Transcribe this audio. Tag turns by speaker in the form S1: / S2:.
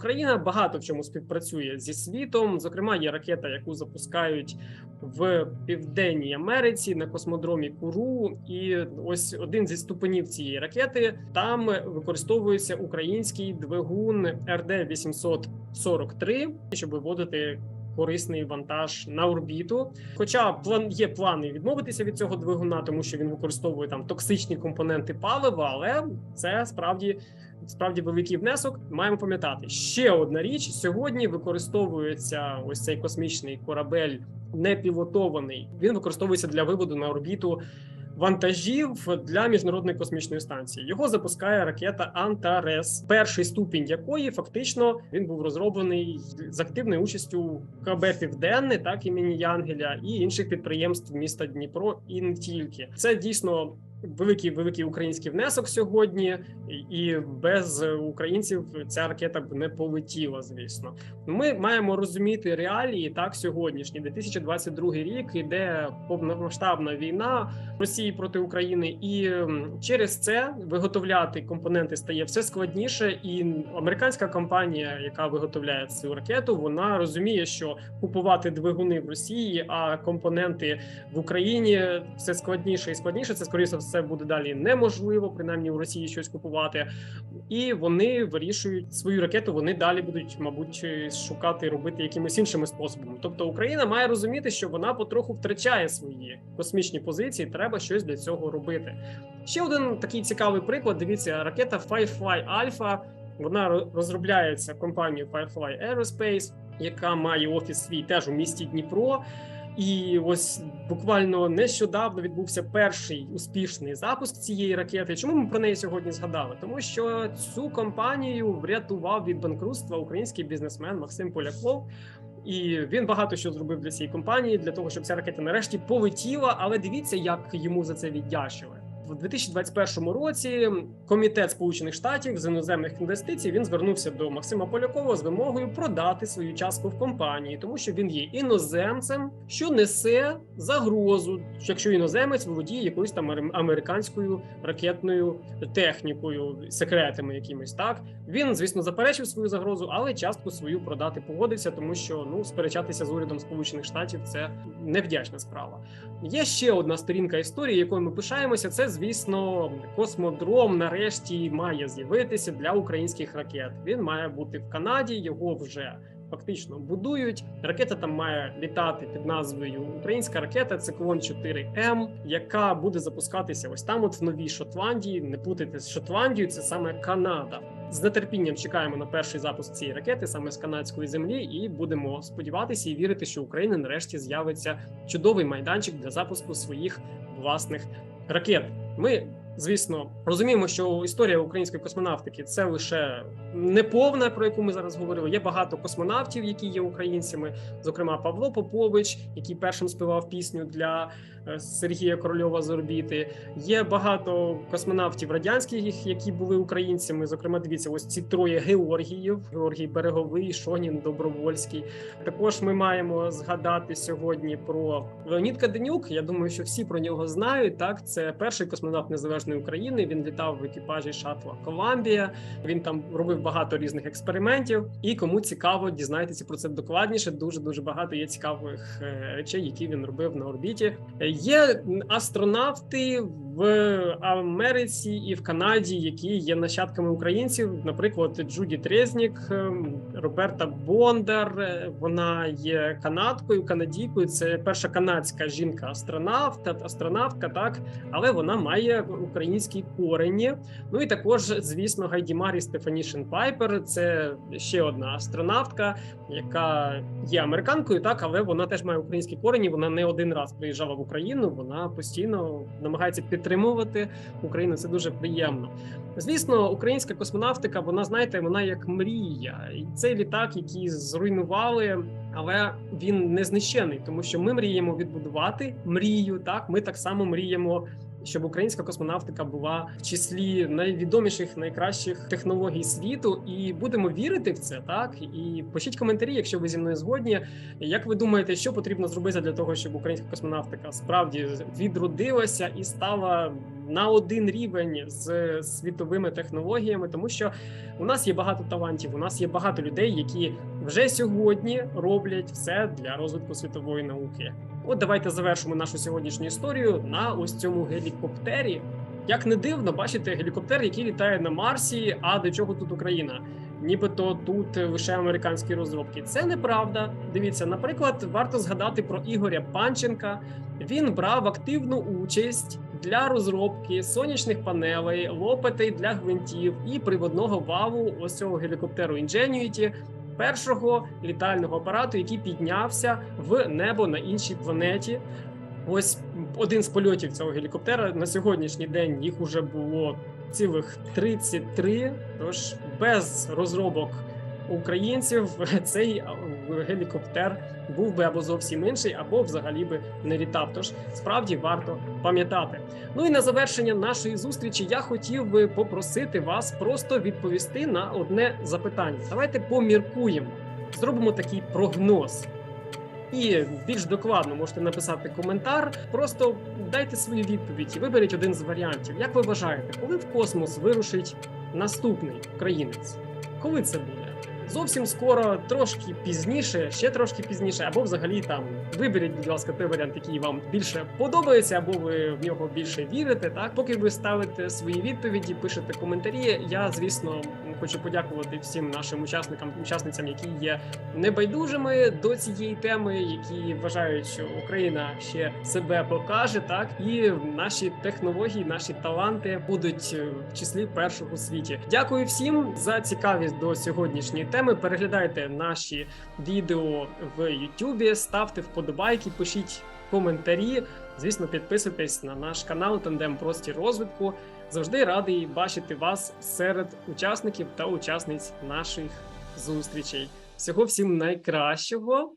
S1: Україна багато в чому співпрацює зі світом. Зокрема, є ракета, яку запускають в Південній Америці на космодромі Куру. І ось один зі ступенів цієї ракети там використовується український двигун РД 843 щоб виводити. Корисний вантаж на орбіту. Хоча план є плани відмовитися від цього двигуна, тому що він використовує там токсичні компоненти палива, але це справді справді великий внесок. Маємо пам'ятати ще одна річ: сьогодні використовується ось цей космічний корабель непілотований. Він використовується для виводу на орбіту вантажів для міжнародної космічної станції. Його запускає ракета Антарес, перший ступінь якої фактично він був розроблений з активною участю КБ Південне, так імені Янгеля і інших підприємств міста Дніпро, і не тільки це дійсно великий великий український внесок сьогодні, і без українців ця ракета б не полетіла. Звісно, ми маємо розуміти реалії так сьогоднішні. 2022 рік іде повномасштабна війна Росії проти України, і через це виготовляти компоненти стає все складніше. І американська компанія, яка виготовляє цю ракету, вона розуміє, що купувати двигуни в Росії, а компоненти в Україні все складніше і складніше. Це скоріше це буде далі неможливо, принаймні в Росії щось купувати, і вони вирішують свою ракету. Вони далі будуть, мабуть, шукати робити якимись іншими способами. Тобто Україна має розуміти, що вона потроху втрачає свої космічні позиції. Треба щось для цього робити. Ще один такий цікавий приклад. Дивіться, ракета Firefly Alpha, Вона розробляється компанією Firefly Aerospace, яка має офіс свій теж у місті Дніпро. І ось буквально нещодавно відбувся перший успішний запуск цієї ракети. Чому ми про неї сьогодні згадали? Тому що цю компанію врятував від банкрутства український бізнесмен Максим Поляков. І він багато що зробив для цієї компанії для того, щоб ця ракета нарешті полетіла. Але дивіться, як йому за це віддячили в 2021 році комітет Сполучених Штатів з іноземних інвестицій він звернувся до Максима Полякова з вимогою продати свою частку в компанії, тому що він є іноземцем, що несе загрозу, якщо іноземець володіє якоюсь там американською ракетною технікою, секретами якимось так. Він звісно заперечив свою загрозу, але частку свою продати погодився, тому що ну сперечатися з урядом Сполучених Штатів це невдячна справа. Є ще одна сторінка історії, якою ми пишаємося. Це звісно, космодром нарешті має з'явитися для українських ракет. Він має бути в Канаді. Його вже фактично будують. Ракета там має літати під назвою Українська ракета Циклон 4 М, яка буде запускатися ось там, от в новій Шотландії. Не путайте з Шотландією, це саме Канада. З нетерпінням чекаємо на перший запуск цієї ракети саме з канадської землі, і будемо сподіватися і вірити, що Україна нарешті з'явиться чудовий майданчик для запуску своїх власних ракет. Ми звісно розуміємо, що історія української космонавтики це лише неповна, про яку ми зараз говорили. Є багато космонавтів, які є українцями, зокрема Павло Попович, який першим співав пісню для е, Сергія Корольова з орбіти. Є багато космонавтів радянських, які були українцями. Зокрема, дивіться, ось ці троє Георгіїв: Георгій Береговий, Шонін, Добровольський. Також ми маємо згадати сьогодні про Леонід Каденюк. Я думаю, що всі про нього знають. Так, це перший космонавт незалежної України. Він літав в екіпажі шатла Коламбія. Він там робив багато різних експериментів. І кому цікаво, дізнайтеся про це докладніше. Дуже дуже багато є цікавих е, речей, які він робив на орбіті. Є астронавти в Америці і в Канаді, які є нащадками українців. Наприклад, Джуді Трезнік, ем, Роберта Бондар. Е, вона є канадкою, канадійкою. Це перша канадська жінка-астронавт, астронавтка, так але вона має українські корені. Ну і також, звісно, Гайдімарі Стефанішин Пайпер. Це ще одна астронавтка, яка є американкою, так але вона теж має українські корені. Вона не один раз приїжджала в Україну. Вона постійно намагається підтримувати Україну. Це дуже приємно. Звісно, українська космонавтика, вона знаєте, вона як мрія, і цей літак, який зруйнували, але він не знищений, тому що ми мріємо відбудувати мрію. Так, ми так само мріємо щоб українська космонавтика була в числі найвідоміших, найкращих технологій світу, і будемо вірити в це. Так і пишіть коментарі, якщо ви зі мною згодні. Як ви думаєте, що потрібно зробити для того, щоб українська космонавтика справді відродилася і стала на один рівень з світовими технологіями, тому що у нас є багато талантів, у нас є багато людей, які вже сьогодні роблять все для розвитку світової науки. От давайте завершимо нашу сьогоднішню історію на ось цьому гелікоптері. Як не дивно, бачите гелікоптер, який літає на Марсі. А до чого тут Україна? Нібито тут лише американські розробки. Це неправда. Дивіться, наприклад, варто згадати про Ігоря Панченка. Він брав активну участь для розробки сонячних панелей, лопатей для гвинтів і приводного валу ось цього гелікоптеру Ingenuity, першого літального апарату, який піднявся в небо на іншій планеті. Ось один з польотів цього гелікоптера на сьогоднішній день їх уже було цілих 33, Тож без розробок українців цей гелікоптер був би або зовсім інший, або взагалі би не літав. Тож справді варто пам'ятати. Ну і на завершення нашої зустрічі я хотів би попросити вас просто відповісти на одне запитання. Давайте поміркуємо, зробимо такий прогноз. І більш докладно можете написати коментар. Просто дайте свою відповідь і виберіть один з варіантів. Як ви вважаєте, коли в космос вирушить наступний українець? Коли це буде? Зовсім скоро, трошки пізніше, ще трошки пізніше, або взагалі там виберіть, будь ласка, той варіант, який вам більше подобається, або ви в нього більше вірите. Так, поки ви ставите свої відповіді, пишете коментарі. Я, звісно, хочу подякувати всім нашим учасникам, учасницям, які є небайдужими до цієї теми, які вважають, що Україна ще себе покаже, так і наші технології, наші таланти будуть в числі перших у світі. Дякую всім за цікавість до сьогоднішньої теми. Переглядайте наші відео в Ютубі, ставте вподобайки, пишіть коментарі. Звісно, підписуйтесь на наш канал Тандем Простір розвитку. Завжди радий бачити вас серед учасників та учасниць наших зустрічей. Всього всім найкращого.